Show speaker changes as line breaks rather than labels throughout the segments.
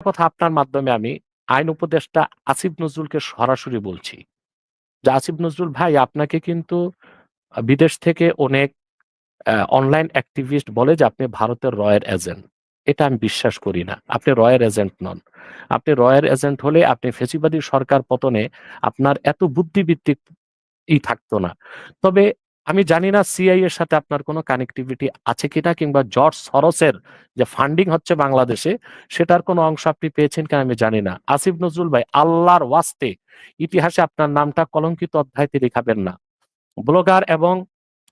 কথা আপনার মাধ্যমে আমি আইন উপদেষ্টা আসিফ নজরুলকে সরাসরি বলছি যে, আসিফ নজরুল ভাই, আপনাকে কিন্তু বিদেশ থেকে অনেক অনলাইন অ্যাক্টিভিস্ট বলে যে, আপনি ভারতের রয়ের এজেন্ট। এটা আমি বিশ্বাস করি না। আপনি রয়ের এজেন্ট নন। আপনি রয়ের এজেন্ট হলে আপনি ফ্যাসিবাদী সরকার পতনে আপনার এত বুদ্ধিবৃত্তিক ই থাকতো না। তবে আমি জানি না সিআইএ এর সাথে আপনার কোনো কানেক্টিভিটি আছে কিনা কিংবা জর্জ সরসের যে ফান্ডিং হচ্ছে বাংলাদেশে, সেটার কোনো অংশ আপনি পেয়েছেন কিনা আমি জানি না। আসিফ নজরুল ভাই, আল্লাহর ওয়াস্তে, ইতিহাসে আপনার নামটা কলঙ্কিত অধ্যায়তে লিখাবেন না। ব্লগার এবং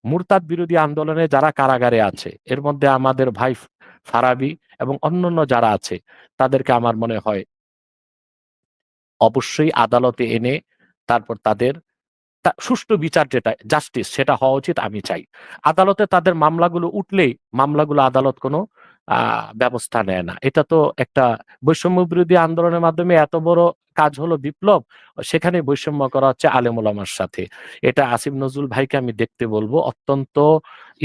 মুরতাদ বিরোধী আন্দোলনে যারা কারাগারে আছে, এর মধ্যে আমাদের ভাই ফারাবি এবং অন্যান্য যারা আছে, তাদেরকে আমার মনে হয় অবশ্যই আদালতে এনে তারপর তাদের সুষ্ঠু বিচার যেটা জাস্টিস সেটা হওয়া উচিত আমি চাই। আদালতে তাদের মামলাগুলো উঠলেই মামলাগুলো আদালত কোনো ব্যবস্থা নেয় না। এটা তো একটা বৈষম্য বিরোধী আন্দোলনের মাধ্যমে এত বড় কাজ হলো বিপ্লব। সেখানে বৈষম্য করা হচ্ছে আলেম ওলামার সাথে। এটা আসিফ নজরুল ভাইকে আমি দেখতে বলব অত্যন্ত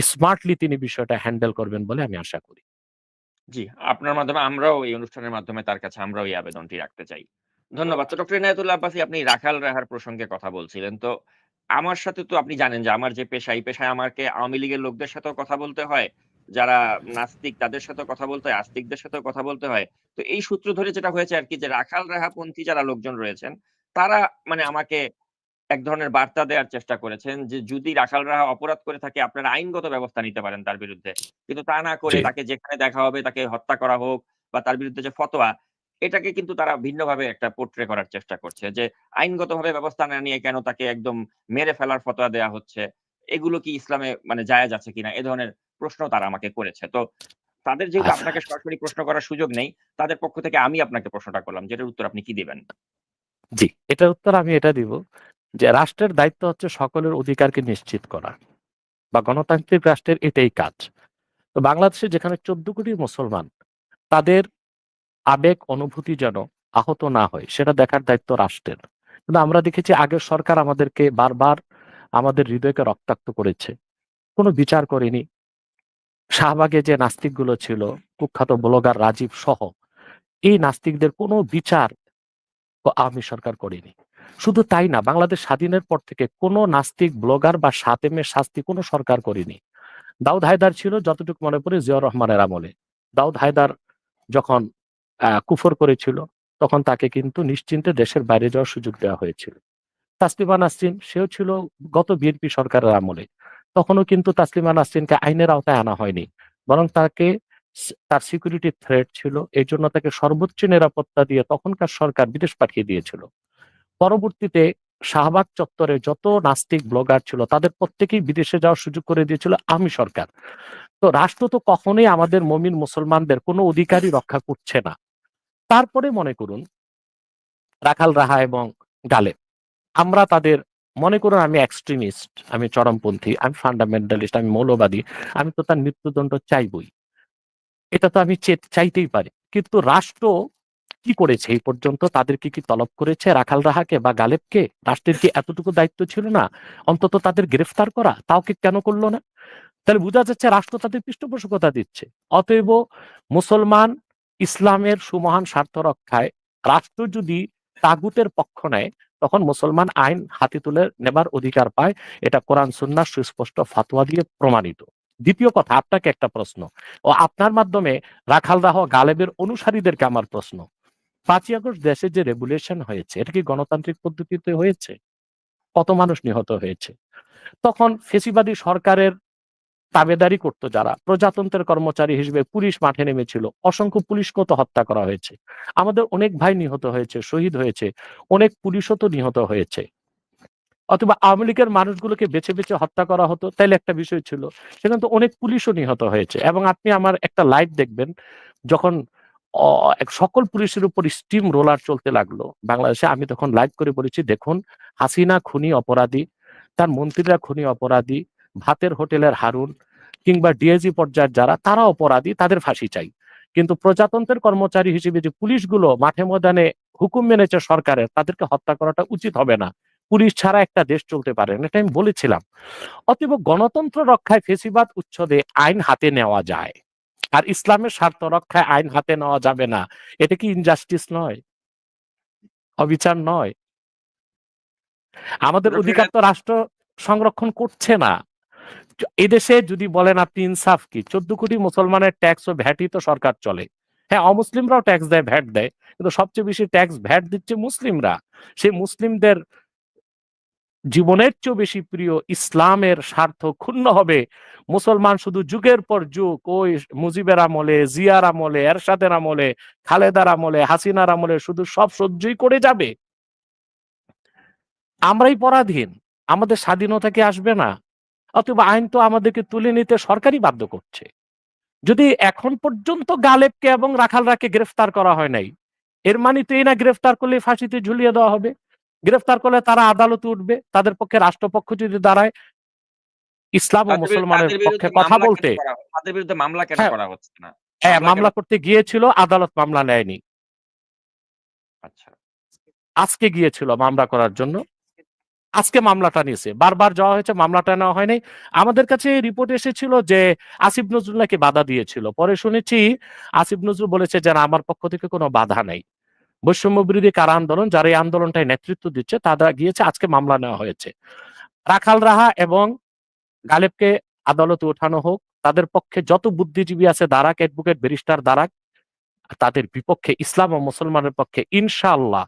স্মার্টলি তিনি বিষয়টা হ্যান্ডেল করবেন বলে আমি আশা করি।
জি, আপনার মাধ্যমে আমরাও এই অনুষ্ঠানের মাধ্যমে তার কাছে আমরাও এই আবেদনটি রাখতে চাই। ধন্যবাদ। তো ডক্টর ইনায়েতুল্লাহ আব্বাসী আপনি রাখাল রাহার প্রসঙ্গে কথা বলছিলেন। তো আমার সাথে তো আপনি জানেন যে আমার যে পেশা, এই পেশায় আমাকে আওয়ামী লীগের লোকদের সাথেও কথা বলতে হয়। যারা নাস্তিক তাদের সাথে কথা বলতে হয়, আস্তিকদের সাথে কথা বলতে হয়। তো এই সূত্র ধরে যেটা হয়েছে আরকি যে রাখাল রাহাপন্থী যারা লোকজন রয়েছেন, তারা মানে আমাকে এক ধরনের বার্তা দেওয়ার চেষ্টা করেছেন যে যদি রাখাল রাহা অপরাধ করে থাকে আপনারা আইনগত ব্যবস্থা নিতে পারেন তার বিরুদ্ধে। কিন্তু তা না করে তাকে যেখানে দেখা হবে তাকে হত্যা করা হোক বা তার বিরুদ্ধে যে ফতোয়া এটাকে কিন্তু তারা ভিন্নভাবে একটা পোর্ট্রে করার চেষ্টা করছে। যে আইনগতভাবে ব্যবস্থা না নিয়ে কেন তাকে একদম মেরে ফেলার ফতোয়া দেয়া হচ্ছে। এগুলো কি ইসলামে মানে জায়েজ আছে কিনা? এ ধরনের প্রশ্ন তারা আমাকে করেছে। তো তাদের যেহেতু
আচ্ছা।
আপনাকে সরাসরি প্রশ্ন করার সুযোগ নেই, তাদের পক্ষ থেকে আমি আপনাকে প্রশ্নটা করলাম। যেটার উত্তর আপনি কি দিবেন?
জি, এটার উত্তর আমি এটা দিব যে রাষ্ট্রের দায়িত্ব হচ্ছে সকলের অধিকারকে নিশ্চিত করা। বা গণতান্ত্রিক রাষ্ট্রের এটাই কাজ। তো বাংলাদেশে যেখানে ১৪ কোটি মুসলমান তাদের আবেগ অনুভূতি যেন আহত না হয় সেটা দেখার দায়িত্ব রাষ্ট্রের। কিন্তু আমরা দেখেছি আগের সরকার আমাদেরকে বারবার আমাদের হৃদয়কে রক্তাক্ত করেছে। কোন বিচার করেনি। শাহবাগে যে নাস্তিকগুলো ছিল, কুখ্যাত ব্লগার রাজীব সহ, এই নাস্তিকদের কোনো বিচার আওয়ামী সরকার করেনি। শুধু তাই না, বাংলাদেশ স্বাধীনের পর থেকে কোনো নাস্তিক ব্লগার বা সাতেমের শাস্তি কোনো সরকার করেনি। দাউদ হায়দার ছিল যতটুকু মনে পড়ে জিয়াউর রহমানের আমলে। দাউদ হায়দার যখন কুফর করেছিল, তখন তাকে কিন্তু নিশ্চিন্তে দেশের বাইরে যাওয়ার সুযোগ দেওয়া হয়েছিল। তাসলিমা নাসরিন সেও ছিল গত বিএনপি সরকারের আমলে। তখনও কিন্তু তাসলিমা নাসরিনকে আইনের আওতায় আনা হয়নি। বরং তাকে তার সিকিউরিটি থ্রেট ছিল। এই জন্য তাকে সর্বোচ্চ নিরাপত্তা দিয়ে তখনকার সরকার বিদেশ পাঠিয়ে দিয়েছিল। পরবর্তীতে শাহবাগ চত্বরে যত নাস্তিক ব্লগার ছিল তাদের প্রত্যেকেই বিদেশে যাওয়ার সুযোগ করে দিয়েছিল আমি সরকার। তো রাষ্ট্র তো কখনোই আমাদের মমিন মুসলমানদের কোনো অধিকারই রক্ষা করছে না। তারপরে মনে করুন রাখাল রাহা এবং গালেব। আমরা তাদের মনে করুন আমি এক্সট্রিমিস্ট, আমি চরমপন্থী, আমি ফান্ডামেন্টালিস্ট, আমি মৌলবাদী। আমি তো তার মৃত্যুদণ্ড চাইবই। এটা তো আমি চাইতেই পারি। কিন্তু রাষ্ট্র কি করেছে এই পর্যন্ত? তাদেরকে কি তলব করেছে রাখাল রাহাকে বা গালেবকে? রাষ্ট্রের কি এতটুকু দায়িত্ব ছিল না? অন্তত তাদের গ্রেফতার করা? তাও কি কেন করল না? তাহলে বোঝা যাচ্ছে রাষ্ট্র তাদের পৃষ্ঠপোষকতা দিচ্ছে। অতএব মুসলমান ইসলামের সুমহান স্বার্থ রক্ষায় রাষ্ট্র যদি তাগুতের পক্ষ নেয়, তখন মুসলমান আইন হাতে তুলে নেবার অধিকার পায়। এটা কোরআন সুন্নাহর সুস্পষ্ট ফাতোয়া দিয়ে প্রমাণিত। দ্বিতীয় কথা আপনাকে একটা প্রশ্ন ও আপনার মাধ্যমে রাখাল রাহ গালেবের অনুসারীদেরকে আমার প্রশ্ন। পাঁচই আগস্ট দেশে যে রেভুলেশন হয়েছে, এটা কি গণতান্ত্রিক পদ্ধতিতে হয়েছে? কত মানুষ নিহত হয়েছে? তখন ফ্যাসিবাদী সরকারের তাবেদারি করত যারা, প্রজাতন্ত্রের কর্মচারী হিসেবে পুলিশ মাঠে নেমেছিল। অসংখ্য পুলিশকেও তো হত্যা করা হয়েছে। আমাদের অনেক ভাই নিহত হয়েছে, শহীদ হয়েছে। অনেক পুলিশও তো নিহত হয়েছে। অথবা আওয়ামী লীগের মানুষগুলোকে বেছে, বেছে হত্যা করা হতো, তাইলে একটা বিষয় ছিল। সেখানে তো অনেক পুলিশও নিহত হয়েছে এবং আপনি আমার একটা লাইভ দেখবেন, যখন সকল পুলিশের উপর স্টিম রোলার চলতে লাগল বাংলাদেশে, আমি তখন লাইভ করে বলেছি, "দেখুন, হাসিনা খুনি অপরাধী, তার মন্ত্রীরা খুনি অপরাধী, ভাতের হোটেলের হারুন কিংবা ডিআইজি পর্যায়ের যারা, তারা অপরাধী, তাদের ফাঁসি চাই। কিন্তু প্রজাতন্ত্রের কর্মচারী হিসেবে যে পুলিশগুলো মাঠে ময়দানে হুকুম মেনেছে সরকারের, তাদেরকে হত্যা করাটা উচিত হবে না। পুলিশ ছাড়া একটা দেশ চলতে পারে না।" এটা আমি বলেছিলাম। অতএব গণতন্ত্র রক্ষায় ফেসিবাদ উচ্ছেদে আইন হাতে নেওয়া যায়। আর ইসলামের স্বার্থ রক্ষায় আইন হাতে নেওয়া যাবে না এটা কি ইনজাস্টিস নয় অবিচার নয় আমাদের অধিকার তো রাষ্ট্র সংরক্ষণ করছে না এদেশে যদি বলেন আপনি ইনসাফ কি? চোদ্দ কোটি মুসলমানের ট্যাক্স ও ভ্যাটই তো সরকার চলে। হ্যাঁ অমুসলিমরাও ট্যাক্স দেয়, ভ্যাট দেয়, কিন্তু সবচেয়ে বেশি ট্যাক্স ভ্যাট দিচ্ছে মুসলিমরা। সেই মুসলিমদের জীবনের চেয়েও বেশি প্রিয় ইসলামের স্বার্থ ক্ষুণ্ণ হবে মুসলমান শুধু যুগের পর যুগ, ওই মুজিবের আমলে, জিয়ার আমলে, এরশাদের আমলে, খালেদার আমলে, হাসিনার আমলে শুধু সব সহ্যই করে যাবে। আমরাই পরাধীন, আমাদের স্বাধীনতা কি আসবে না? অথবা আইন তো আমাদেরকে তুলে নিতে সরকারই বাধ্য করছে। যদি এখন পর্যন্ত গালেবকে এবং রাখালরাকে গ্রেফতার করা হয় নাই এর মানে তো এই না গ্রেফতার করলে ফাঁসিতে ঝুলিয়ে দেওয়া হবে। গ্রেফতার করলে তারা আদালতে উঠবে তাদের পক্ষে রাষ্ট্রপক্ষ যদি দাঁড়ায় ইসলাম ও মুসলমানের পক্ষে কথা বলতে
তাদের বিরুদ্ধে মামলা কেন
হ্যাঁ।
করা হচ্ছে না?
হ্যাঁ
মামলা
করতে গিয়েছিল আদালত মামলা নেয়নি।
আচ্ছা।
আজকে গিয়েছিল মামলা করার জন্য। আজকে মামলাটা নিয়েছে। বারবার যাওয়া হয়েছে, মামলাটা নেওয়া হয়নি। আমাদের কাছে রিপোর্ট এসেছিল যে আসিফ নজরুল নাকি বাধা দিয়েছিল। পরে শুনেছি আসিফ নজরুল বলেছে যে আমার পক্ষ থেকে কোনো বাধা নেই। বৈষম্য বিরোধী কারা আন্দোলন, যারা এই আন্দোলনটায় নেতৃত্ব দিচ্ছে, তারা গিয়েছে, আজকে মামলা নেওয়া হয়েছে। রাখাল রাহা এবং গালেবকে আদালতে ওঠানো হোক, তাদের পক্ষে যত বুদ্ধিজীবী আছে, দারাক অ্যাডভোকেট, ব্যারিস্টার দারাক, তাদের বিপক্ষে, ইসলাম ও মুসলমানের পক্ষে, ইনশাআল্লাহ,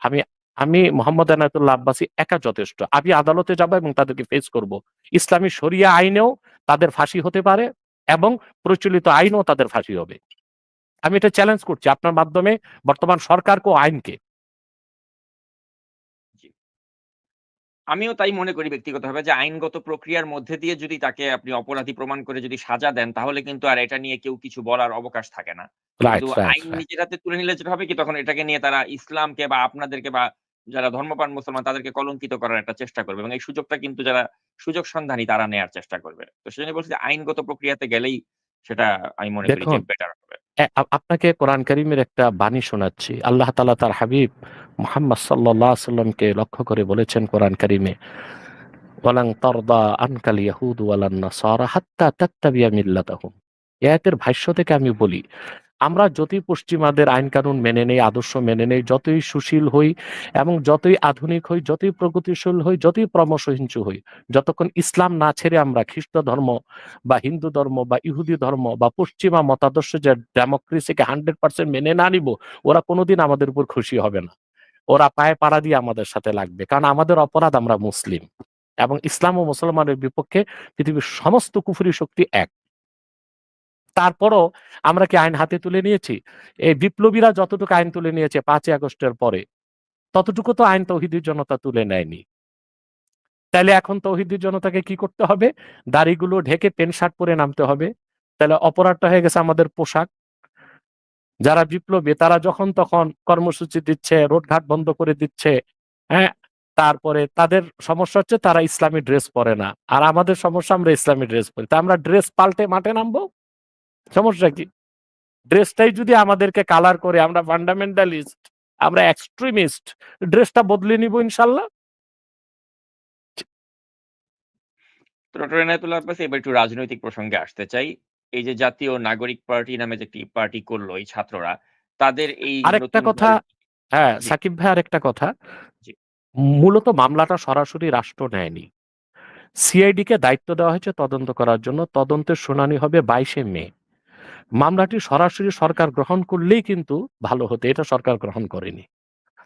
আমি আমি মোহাম্মদ এনায়তুল্লাহ আব্বাসী একা যথেষ্ট। আমি আদালতে যাব এবং তাদেরকে ফেস করব। ইসলামী শরিয়া আইনেও তাদের ফাঁসি হতে পারে এবং প্রচলিত আইনেও তাদের ফাঁসি হবে। আমি এটা চ্যালেঞ্জ করছি আপনার মাধ্যমে বর্তমান সরকারকে আইনকে
আমিও তাই মনে করি ব্যক্তিগতভাবে যে আইনগত প্রক্রিয়ার মধ্যে দিয়ে যদি তাকে আপনি অপরাধী প্রমাণ করে যদি সাজা দেন তাহলে কিন্তু আর এটা নিয়ে কেউ কিছু বলার অবকাশ থাকে না। আইন নিজের হাতে তুলে নিলে যেটা হবে কি তখন এটাকে নিয়ে তারা ইসলামকে বা আপনাদেরকে বা যারা ধর্মপ্রাণ মুসলমান তাদেরকে কলঙ্কিত করার একটা চেষ্টা করবে এবং এই সুযোগটা কিন্তু যারা সুযোগ সন্ধানী তারা নেয়ার চেষ্টা করবে। তো সেজন্য বলছি যে আইনগত প্রক্রিয়াতে গেলেই সেটা আমি মনে করি যে বেটার হবে।
আপনাকে কোরআন করিমের একটা বাণী শোনাচ্ছি। আল্লাহ তালা তার হাবিব মোহাম্মদ সাল্লাহ সাল্লামকে লক্ষ্য করে বলেছেন কোরআন করিমে ওয়ালাং তরদা আনকাল ইয়াহুদ ওয়ালান নাসারা হাত্তা তাত্তাবিয়া মিল্লাতাহুম। এই আয়াতের ভাষ্য থেকে আমি বলি আমরা যতই পশ্চিমাদের আইন কানুন মেনে নেই, আদর্শ মেনে নেই, যতই সুশীল হই এবং যতই আধুনিক হই, যতই প্রগতিশীল হই, যতই ক্রমসহিংসু হই, যতক্ষণ ইসলাম না ছেড়ে আমরা খ্রিস্ট ধর্ম বা হিন্দু ধর্ম বা ইহুদি ধর্ম বা পশ্চিমা মতাদর্শ যে ডেমোক্রেসিকে হান্ড্রেড পার্সেন্ট মেনে না নিব, ওরা কোনোদিন আমাদের উপর খুশি হবে না। ওরা পায়ে পাড়া দিয়ে আমাদের সাথে লাগবে, কারণ আমাদের অপরাধ আমরা মুসলিম এবং ইসলাম ও মুসলমানের বিপক্ষে পৃথিবীর সমস্ত কুফুরি শক্তি এক। তারপরও আমরা কি আইন হাতে তুলে নিয়েছি? এই বিপ্লবীরা যতটুকু আইন তুলে নিয়েছে পাঁচই আগস্টের পরে, ততটুকু তো আইন তৌহিদি জনতা তুলে নেয়নি। তাহলে এখন তৌহিদি জনতাকে কি করতে হবে? দাড়িগুলো ঢেকে প্যান্ট শার্ট পরে নামতে হবে। তাহলে অপরাধটা হয়ে গেছে আমাদের পোশাক। যারা বিপ্লবী, তারা যখন তখন কর্মসূচি দিচ্ছে, রোডঘাট বন্ধ করে দিচ্ছে হ্যাঁ? তারপরে তাদের সমস্যা হচ্ছে তারা ইসলামী ড্রেস পরে না। আর আমাদের সমস্যা, আমরা ইসলামী ড্রেস পরি। তা আমরা ড্রেস পাল্টে মাঠে নামবো? সমস্যা কি? ড্রেসটাই যদি আমাদেরকে কালার করে আমরা ফান্ডামেন্টালিস্ট আমরা এক্সট্রিমিস্ট ড্রেসটা বদলে নিব ইনশাল্লাহ?
ডক্টর এনায়তুল্লাহ আব্বাসী এবার একটু রাজনৈতিক প্রসঙ্গে আসতে চাই। এই যে জাতীয় নাগরিক পার্টি নামে যে একটি পার্টি করল এই ছাত্ররা তাদের এই
আরেকটা কথা হ্যাঁ সাকিব ভাই আরেকটা কথা। মূলত মামলাটা সরাসরি রাষ্ট্র নেয়নি। সিআইডি কে দায়িত্ব দেওয়া হয়েছে তদন্ত করার জন্য। তদন্তের শুনানি হবে বাইশে মে। মামলাটি সরাসরি সরকার গ্রহণ করলেই কিন্তু ভালো হতো এটা সরকার গ্রহণ করেনি।